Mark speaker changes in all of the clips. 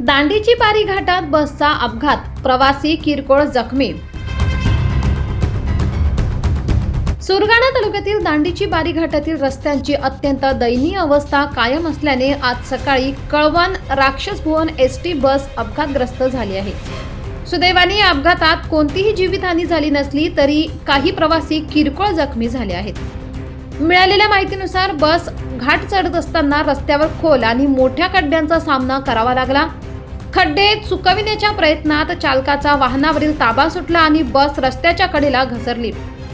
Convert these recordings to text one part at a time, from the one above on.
Speaker 1: दांडीची पारी घाटात बसचा अपघात. प्रवासी किरकोळ जखमी. सुरगाणा तालुक्यातील दांडीची बारी घाटातील रस्त्यांची अत्यंत दयनीय अवस्था कायम असल्याने आज सकाळी कळवण राक्षस भुवन एस टी बस अपघातग्रस्त झाली आहे. सुदैवाने या अपघातात कोणतीही जीवितहानी झाली नसली तरी काही प्रवासी किरकोळ जखमी झाले आहेत. मिळालेल्या माहितीनुसार बस घाट चढत असताना रस्त्यावर खोल आणि मोठ्या खड्ड्यांचा सामना करावा लागला. खड्डे चुकविण्याच्या प्रयत्नात चालकाचा वाहनावरील ताबा सुटला आणि बस रस्त्याच्या कडेला घसरली.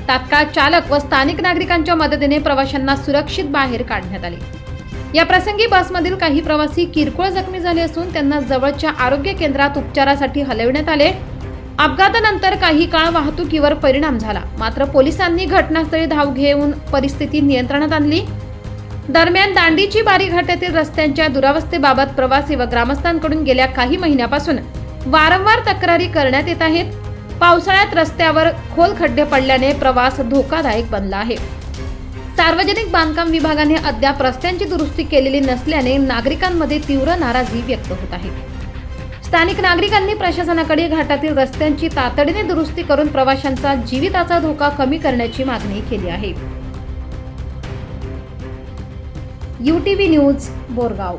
Speaker 1: तात्काळ चालक व स्थानिक नागरिकांच्या मदतीने प्रवाशांना सुरक्षित बाहेर काढण्यात आले. या प्रसंगी बसमधील काही प्रवासी किरकोळ जखमी झाले असून त्यांना जवळच्या आरोग्य केंद्रात उपचारासाठी हलविण्यात आले. अपघातानंतर काही काळ वाहतुकीवर परिणाम झाला. मात्र पोलिसांनी घटनास्थळी धाव घेऊन परिस्थिती नियंत्रणात आणली. दरम्यान दांडीची बारी घाटातील रस्त्यांच्या दुरावस्थेबाबत प्रवासी व ग्रामस्थांकडून गेल्या काही महिन्यापासून वारंवार तक्रारी करण्यात येत आहेत. पावसाळ्यात रस्त्यावर खोल खड्डे पडल्याने प्रवास धोकादायक बनला आहे. सार्वजनिक बांधकाम विभागाने अद्याप रस्त्यांची दुरुस्ती केलेली नसल्याने नागरिकांमध्ये तीव्र नाराजी व्यक्त होत आहे. स्थानिक नागरिकांनी प्रशासनाकडे घाटातील रस्त्यांची तातडीने दुरुस्ती करून प्रवाशांचा जीविताचा धोका कमी करण्याची मागणी केली आहे. U T V news Borgaon.